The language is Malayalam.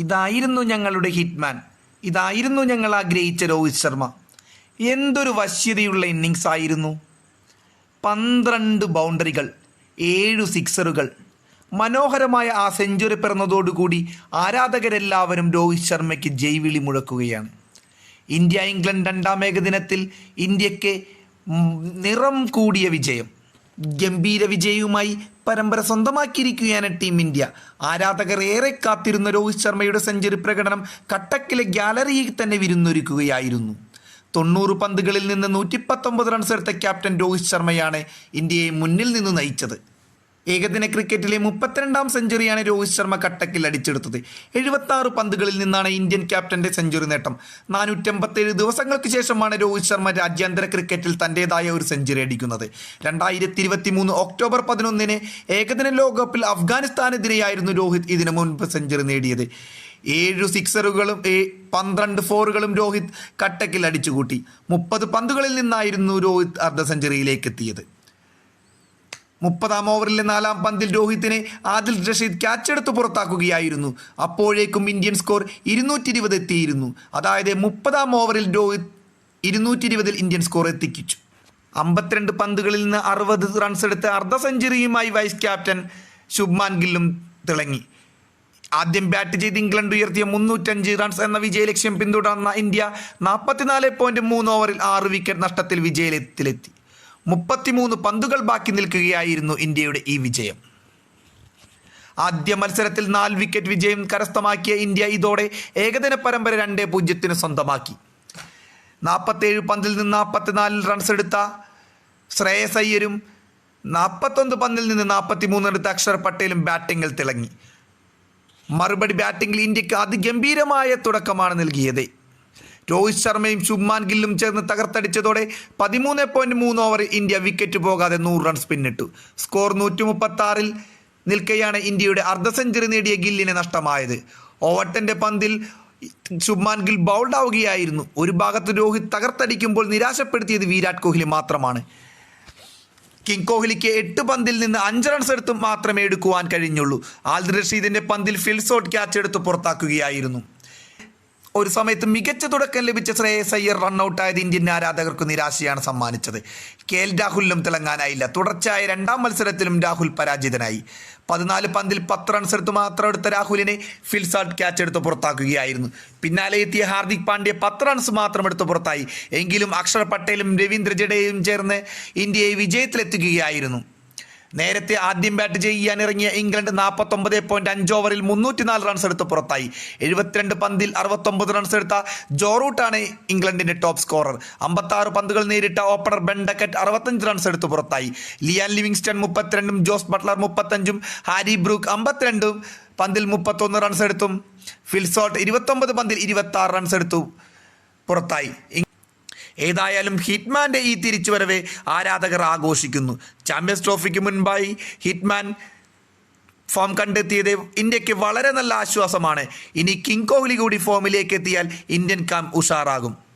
ഇതായിരുന്നു ഞങ്ങളുടെ ഹിറ്റ്മാൻ. ഇതായിരുന്നു ഞങ്ങൾ ആഗ്രഹിച്ച രോഹിത് ശർമ്മ. എന്തൊരു വശ്യതയുള്ള ഇന്നിങ്സ് ആയിരുന്നു. പന്ത്രണ്ട് ബൗണ്ടറികൾ ഏഴു സിക്സറുകൾ. മനോഹരമായ ആ സെഞ്ചുറി പിറന്നതോടുകൂടി ആരാധകരെല്ലാവരും രോഹിത് ശർമ്മയ്ക്ക് ജൈവിളി മുഴക്കുകയാണ്. ഇന്ത്യ ഇംഗ്ലണ്ട് രണ്ടാം ഏകദിനത്തിൽ ഇന്ത്യയ്ക്ക് നിറം കൂടിയ വിജയം. ഗംഭീര വിജയവുമായി പരമ്പര സ്വന്തമാക്കിയിരിക്കുകയാണ് ടീം ഇന്ത്യ. ആരാധകർ ഏറെ കാത്തിരുന്ന രോഹിത് ശർമ്മയുടെ സെഞ്ചുറി പ്രകടനം കട്ടക്കിലെ ഗാലറിയിൽ തന്നെ വിരുന്നൊരുക്കുകയായിരുന്നു. തൊണ്ണൂറ് പന്തുകളിൽ നിന്ന് നൂറ്റി പത്തൊമ്പത് റൺസ് എടുത്ത ക്യാപ്റ്റൻ രോഹിത് ശർമ്മയാണ് ഇന്ത്യയെ മുന്നിൽ നിന്ന് നയിച്ചത്. ഏകദിന ക്രിക്കറ്റിലെ മുപ്പത്തിരണ്ടാം സെഞ്ചുറിയാണ് രോഹിത് ശർമ്മ കട്ടക്കിൽ അടിച്ചെടുത്തത്. എഴുപത്തി പന്തുകളിൽ നിന്നാണ് ഇന്ത്യൻ ക്യാപ്റ്റന്റെ സെഞ്ചുറി നേട്ടം. നാനൂറ്റമ്പത്തേഴ് ദിവസങ്ങൾക്ക് ശേഷമാണ് രോഹിത് ശർമ്മ രാജ്യാന്തര ക്രിക്കറ്റിൽ തന്റെതായ ഒരു സെഞ്ചുറി അടിക്കുന്നത്. രണ്ടായിരത്തി ഇരുപത്തി മൂന്ന് ഒക്ടോബർ പതിനൊന്നിന് ഏകദിന ലോകകപ്പിൽ അഫ്ഗാനിസ്ഥാനെതിരെയായിരുന്നു രോഹിത് ഇതിനു മുൻപ് സെഞ്ചുറി നേടിയത്. ഏഴു സിക്സറുകളും പന്ത്രണ്ട് ഫോറുകളും രോഹിത് കട്ടക്കിൽ അടിച്ചുകൂട്ടി. മുപ്പത് പന്തുകളിൽ നിന്നായിരുന്നു രോഹിത് അർദ്ധ സെഞ്ചുറിയിലേക്ക് എത്തിയത്. മുപ്പതാം ഓവറിലെ നാലാം പന്തിൽ രോഹിത്തിനെ ആദിൽ റഷീദ് ക്യാച്ചെടുത്ത് പുറത്താക്കുകയായിരുന്നു. അപ്പോഴേക്കും ഇന്ത്യൻ സ്കോർ ഇരുന്നൂറ്റി ഇരുപത് എത്തിയിരുന്നു. അതായത് മുപ്പതാം ഓവറിൽ രോഹിത് ഇരുന്നൂറ്റി ഇരുപതിൽ ഇന്ത്യൻ സ്കോർ എത്തിക്കിച്ചു. അമ്പത്തിരണ്ട് പന്തുകളിൽ നിന്ന് അറുപത് റൺസ് എടുത്ത് അർദ്ധ സെഞ്ചുറിയുമായി വൈസ് ക്യാപ്റ്റൻ ശുഭ്മാൻ ഗില്ലും തിളങ്ങി. ആദ്യം ബാറ്റ് ചെയ്ത് ഇംഗ്ലണ്ട് ഉയർത്തിയ മുന്നൂറ്റഞ്ച് റൺസ് എന്ന വിജയലക്ഷ്യം പിന്തുടർന്ന ഇന്ത്യ നാൽപ്പത്തിനാല് പോയിന്റ് മൂന്ന് ഓവറിൽ ആറ് വിക്കറ്റ് നഷ്ടത്തിൽ വിജയത്തിലെത്തി. മുപ്പത്തിമൂന്ന് പന്തുകൾ ബാക്കി നിൽക്കുകയായിരുന്നു ഇന്ത്യയുടെ ഈ വിജയം. ആദ്യ മത്സരത്തിൽ നാല് വിക്കറ്റ് വിജയം കരസ്ഥമാക്കിയ ഇന്ത്യ ഇതോടെ ഏകദിന പരമ്പര രണ്ടേ പൂജ്യത്തിന് സ്വന്തമാക്കി. നാൽപ്പത്തേഴ് പന്തിൽ നിന്ന് നാൽപ്പത്തിനാലിൽ റൺസ് എടുത്ത ശ്രേയസ് അയ്യരും നാൽപ്പത്തൊന്ന് പന്തിൽ നിന്ന് നാൽപ്പത്തിമൂന്ന് എടുത്ത അക്ഷർ പട്ടേലും ബാറ്റിങ്ങിൽ തിളങ്ങി. മറുപടി ബാറ്റിംഗിൽ ഇന്ത്യയ്ക്ക് അതിഗംഭീരമായ തുടക്കമാണ് നൽകിയത്. രോഹിത് ശർമ്മയും ശുഭ്മാൻ ഗില്ലും ചേർന്ന് തകർത്തടിച്ചതോടെ പതിമൂന്ന് പോയിന്റ് മൂന്ന് ഓവറിൽ ഇന്ത്യ വിക്കറ്റ് പോകാതെ നൂറ് റൺസ് പിന്നിട്ടു. സ്കോർ നൂറ്റി മുപ്പത്തി ആറിൽ നിൽക്കെയാണ് ഇന്ത്യയുടെ അർദ്ധ സെഞ്ചുറി നേടിയ ഗില്ലിനെ നഷ്ടമായത്. ഓവട്ടന്റെ പന്തിൽ ശുഭ്മാൻ ഗിൽ ബൗൾഡ് ആവുകയായിരുന്നു. ഒരു ഭാഗത്ത് രോഹിത് തകർത്തടിക്കുമ്പോൾ നിരാശപ്പെടുത്തിയത് വിരാട് കോഹ്ലി മാത്രമാണ്. കിങ് കോഹ്ലിക്ക് എട്ട് പന്തിൽ നിന്ന് അഞ്ച് റൺസ് എടുത്തും മാത്രമേ എടുക്കുവാൻ കഴിഞ്ഞുള്ളൂ. ആൽദ് റഷീദിന്റെ പന്തിൽ ഫിൽസോട്ട് ക്യാച്ച് എടുത്ത് പുറത്താക്കുകയായിരുന്നു. ഒരു സമയത്ത് മികച്ച തുടക്കം ലഭിച്ച ശ്രേയസ് അയ്യർ റണ്ണൌട്ടായത് ഇന്ത്യൻ ആരാധകർക്ക് നിരാശയാണ് സമ്മാനിച്ചത്. കെ എൽ രാഹുലിനും തിളങ്ങാനായില്ല. തുടർച്ചയായ രണ്ടാം മത്സരത്തിലും രാഹുൽ പരാജിതനായി. പതിനാല് പന്തിൽ പത്ത് റൺസ് എടുത്ത് മാത്രം എടുത്ത രാഹുലിനെ ഫിൽസാർട്ട് ക്യാച്ച് എടുത്ത് പുറത്താക്കുകയായിരുന്നു. പിന്നാലെ എത്തിയ ഹാർദിക് പാണ്ഡ്യ പത്ത് റൺസ് മാത്രം എടുത്ത് പുറത്തായി. എങ്കിലും അക്ഷർ പട്ടേലും രവീന്ദ്ര ജഡേയും ചേർന്ന് ഇന്ത്യയെ വിജയത്തിലെത്തിക്കുകയായിരുന്നു നേരത്തെ ആദ്യം ബാറ്റ് ചെയ്യാൻ ഇറങ്ങിയ ഇംഗ്ലണ്ട് നാൽപ്പത്തൊമ്പത് പോയിന്റ് അഞ്ച് ഓവറിൽ മുന്നൂറ്റിനാല് റൺസ് എടുത്ത് പുറത്തായി. എഴുപത്തിരണ്ട് പന്തിൽ അറുപത്തൊമ്പത് റൺസ് എടുത്ത ജോറൂട്ടാണ് ഇംഗ്ലണ്ടിന്റെ ടോപ്പ് സ്കോറർ അമ്പത്താറ് പന്തുകൾ നേരിട്ട ഓപ്പണർ ബെൻ ഡക്കറ്റ് അറുപത്തഞ്ച് റൺസ് എടുത്ത് പുറത്തായി. ലിയാൻ ലിവിങ്സ്റ്റൺ മുപ്പത്തിരണ്ടും ജോസ് ബട്ട്ലർ മുപ്പത്തഞ്ചും ഹാരി ബ്രൂക്ക് അമ്പത്തിരണ്ടും പന്തിൽ മുപ്പത്തൊന്ന് റൺസ് എടുത്തും. ഫിൽസോട്ട് ഇരുപത്തൊമ്പത് പന്തിൽ ഇരുപത്തി ആറ് റൺസ് എടുത്തു പുറത്തായി. ഏതായാലും ഹിറ്റ്മാന്റെ ഈ തിരിച്ചുവരവെ ആരാധകർ ആഘോഷിക്കുന്നു. ചാമ്പ്യൻസ് ട്രോഫിക്ക് മുൻപായി ഹിറ്റ്മാൻ ഫോം കണ്ടെത്തിയത് ഇന്ത്യയ്ക്ക് വളരെ നല്ല ആശ്വാസമാണ്. ഇനി കിങ് കോഹ്ലി കൂടി ഫോമിലേക്ക് എത്തിയാൽ ഇന്ത്യൻ കാം ഉഷാറാകും.